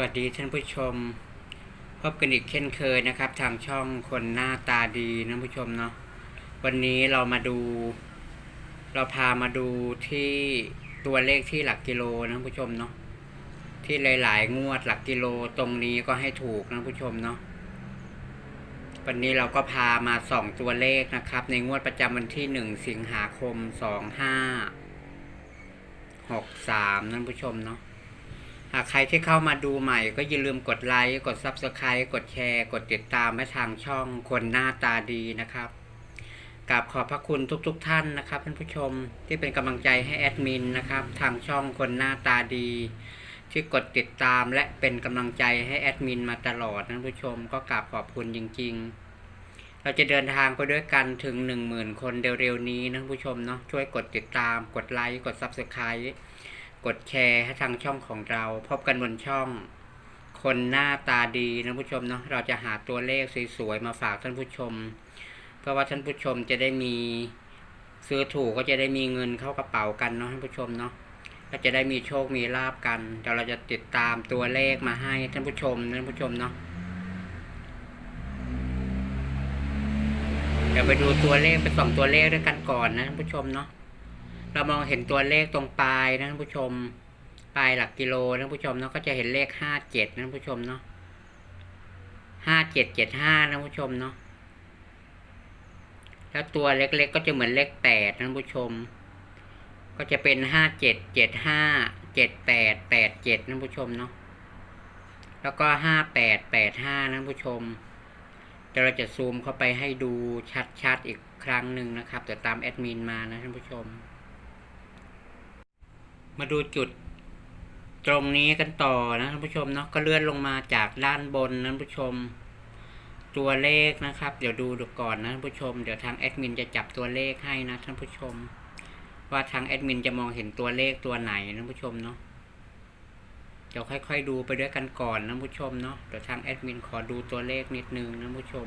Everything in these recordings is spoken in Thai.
วัสดีท่านผู้ชม พบกันอีกเช่นเคยนะครับ ทางช่องคนหน้าตาดีนะผู้ชมเนาะวันนี้เรามาดู เราพามาดูที่ตัวเลขที่หลักกิโลนะผู้ชมเนาะที่หลาย ๆ งวดหลักกิโลตรงนี้ก็ให้ถูกนะผู้ชมเนาะวันนี้เราก็พามาส่องตัวเลขนะครับ ในงวดประจำวันที่หนึ่งสิงหาคมสองห้าหกสามนะผู้ชมเนาะ หากใครที่เข้ามาดูใหม่ ก็อย่าลืมกดไลค์ กด Subscribe กดแชร์ กดติดตามให้ทางช่องคนหน้าตาดีนะครับกราบขอบพระคุณทุกๆทท่านนะครับท่านผู้ชมที่เป็นกำลังใจให้แอดมินนะครับ ทางช่องคนหน้าตาดี ที่กดติดตามและเป็นกำลังใจให้แอดมินมาตลอดท่านผู้ชม ก็กราบขอบคุณจริง ๆ เราจะเดินทางไปด้วยกันถึง 1 0,000 คนเร็วๆนี้นะท่านผู้ชมเนาะช่วยกดติดตามกดไลค์กด Subscribe กดแชร์ให้ทางช่องของเรา พบกันบนช่อง คนหน้าตาดีนะผู้ชมเนาะเราจะหาตัวเลขสวยๆมาฝากท่านผู้ชม เพื่อว่าท่านผู้ชมจะได้มีซื้อถูกก็จะได้มีเงินเข้ากระเป๋ากันเนาะท่านผู้ชมเนาะก็จะได้มีโชคมีลาบกันเดี๋ยวเราจะติดตามตัวเลขมาให้ท่านผู้ชมนะท่านผู้ชมเนาะเดี๋ยวไปดูตัวเลขไปส่องตัวเลขด้วยกันก่อนนะท่านผู้ชมเนาะ เรามองเห็นตัวเลขตรงปลายนะท่านผู้ชม ปลายหลักกิโลนะท่านผู้ชมเนาะก็จะเห็นเลขห้าเจ็ดนะท่านผู้ชมเนาะห้าเจ็ดเจ็ดห้านะท่านผู้ชมเนาะแล้วตัวเล็กๆก็จะเหมือนเลขแปดนะท่านผู้ชม ก็จะเป็นห้าเจ็ดเจ็ดห้าเจ็ดแปดแปดเจ็ดนะท่านผู้ชมเนาะแล้วก็ห้าแปดแปดห้านะท่านผู้ชมเดี๋ยวเราจะซูมเข้าไปให้ดูชัดๆอีกครั้งหนึ่งนะครับเดี๋ยวตามแอดมินมานะท่านผู้ชม มาดูจุดตรงนี้กันต่อนะท่านผู้ชมเนาะก็เลื่อนลงมาจากด้านบนนะท่านผู้ชม ตัวเลขนะครับ เดี๋ยวดูดูก่อนนะท่านผู้ชมเดี๋ยวทางแอดมินจะจับตัวเลขให้นะท่านผู้ชม ว่าทางแอดมินจะมองเห็นตัวเลขตัวไหนนะท่านผู้ชมเนาะเดี๋ยวค่อย ๆ ดูไปด้วยกันก่อนนะท่านผู้ชมเนาะเดี๋ยวทางแอดมินขอดูตัวเลขนิดนึงนะท่านผู้ชม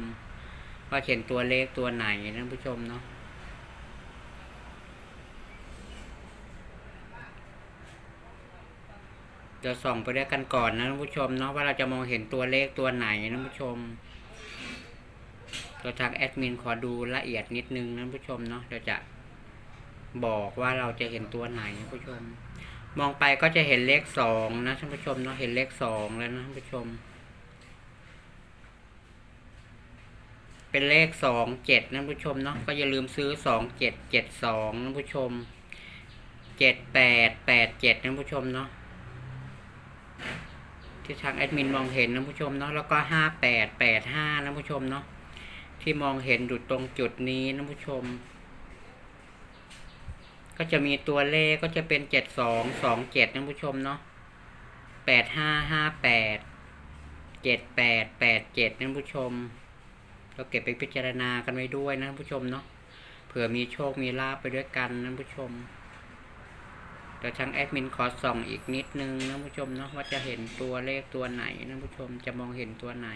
ว่าเห็นตัวเลขตัวไหนนะท่านผู้ชมเนาะ เดี๋ยวส่องไปด้วยกันก่อนนะท่านผู้ชมเนาะว่าเราจะมองเห็นตัวเลขตัวไหนนะท่านผู้ชมตัวทางแอดมินขอดูละเอียดนิดนึงนะท่านผู้ชมเนาะเดี๋ยวจะบอกว่าเราจะเห็นตัวไหนนะท่านผู้ชม มองไปก็จะเห็นเลขสองนะท่านผู้ชมเนาะเห็นเลขสองแล้วนะท่านผู้ชม เป็นเลขสองเจ็ดนะท่านผู้ชมเนาะก็อย่าลืมซื้อสองเจ็ดเจ็ดสองนะท่านผู้ชมเจ็ดแปดแปดเจ็ดนะท่านผู้ชมเนาะ ที่ทางแอดมินมองเห็นนะผู้ชมเนาะแล้วก็ห้าแปดแปดห้านะผู้ชมเนาะที่มองเห็นอยู่ตรงจุดนี้นะผู้ชม ก็จะมีตัวเลขก็จะเป็นเจ็ดสองสองเจ็ดนะผู้ชมเนาะแปดห้าห้าแปดเจ็ดแปดแปดเจ็ดนะผู้ชม เราเก็บไปพิจารณากันไว้ด้วยนะผู้ชมเนาะเผื่อมีโชคมีลาบไปด้วยกันนะผู้ชม เดี๋ยวทางแอดมินขอส่องอีกนิดนึงนะผู้ชมเนาะว่าจะเห็นตัวเลขตัวไหนนะผู้ชมจะมองเห็นตัวไหน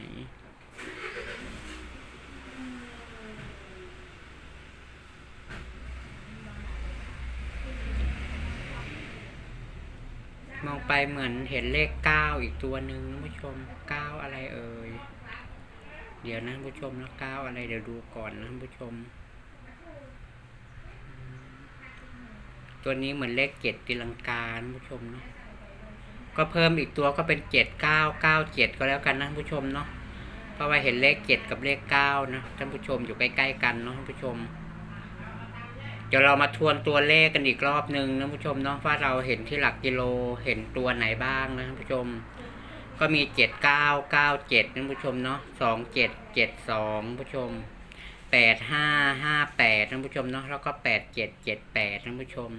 มองไปเหมือนเห็นเลขเก้าอีกตัวหนึ่งนะผู้ชมเก้าอะไรเอ่ยเดี๋ยวนะผู้ชมนะเก้าอะไรเดี๋ยวดูก่อนนะผู้ชม ตัวนี้เหมือนเลขเจ็ดตีลังกาท่านผู้ชมเนาะก็เพิ่มอีกตัวก็เป็นเจ็ดเก้าเก้าเจ็ดก็แล้วกันนะท่านผู้ชมเนาะเพราะว่าเห็นเลขเจ็ดกับเลขเก้านะท่านผู้ชมอยู่ใกล้ๆกันเนาะท่านผู้ชม เดี๋ยวเรามาทวนตัวเลขกันอีกรอบหนึ่งนะท่านผู้ชมเนาะว่าเราเห็นที่หลักกิโลเห็นตัวไหนบ้างนะท่านผู้ชม ก็มีเจ็ดเก้าเก้าเจ็ดท่านผู้ชมเนาะสองเจ็ดเจ็ดสองผู้ชมแปดห้าห้าแปดท่านผู้ชมเนาะแล้วก็แปดเจ็ดเจ็ดแปดท่านผู้ชม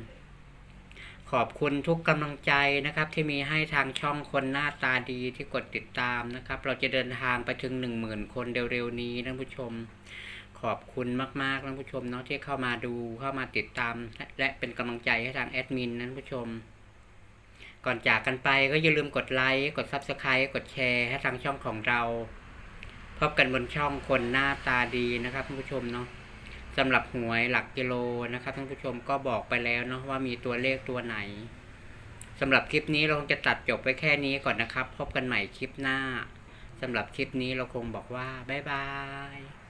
ขอบคุณทุกกำลังใจนะครับ ที่มีให้ทางช่องคนหน้าตาดีที่กดติดตามนะครับ เราจะเดินทางไปถึงหนึ่งหมื่นคนเร็วๆนี้ท่านผู้ชม ขอบคุณมากๆท่านผู้ชมเนาะที่เข้ามาดูเข้ามาติดตาม และเป็นกำลังใจให้ทางแอดมินนะท่านผู้ชม ก่อนจากกันไปก็อย่าลืมกดไลค์กด Subscribe กดแชร์ให้ทางช่องของเรา พบกันบนช่องคนหน้าตาดีนะครับท่านผู้ชมเนาะ สำหรับหวยหลักกิโลนะครับท่านผู้ชมก็บอกไปแล้วเนาะว่ามีตัวเลขตัวไหนสำหรับคลิปนี้เราคงจะตัดจบไปแค่นี้ก่อนนะครับ พบกันใหม่คลิปหน้าสำหรับคลิปนี้เราคงบอกว่า บ๊ายบาย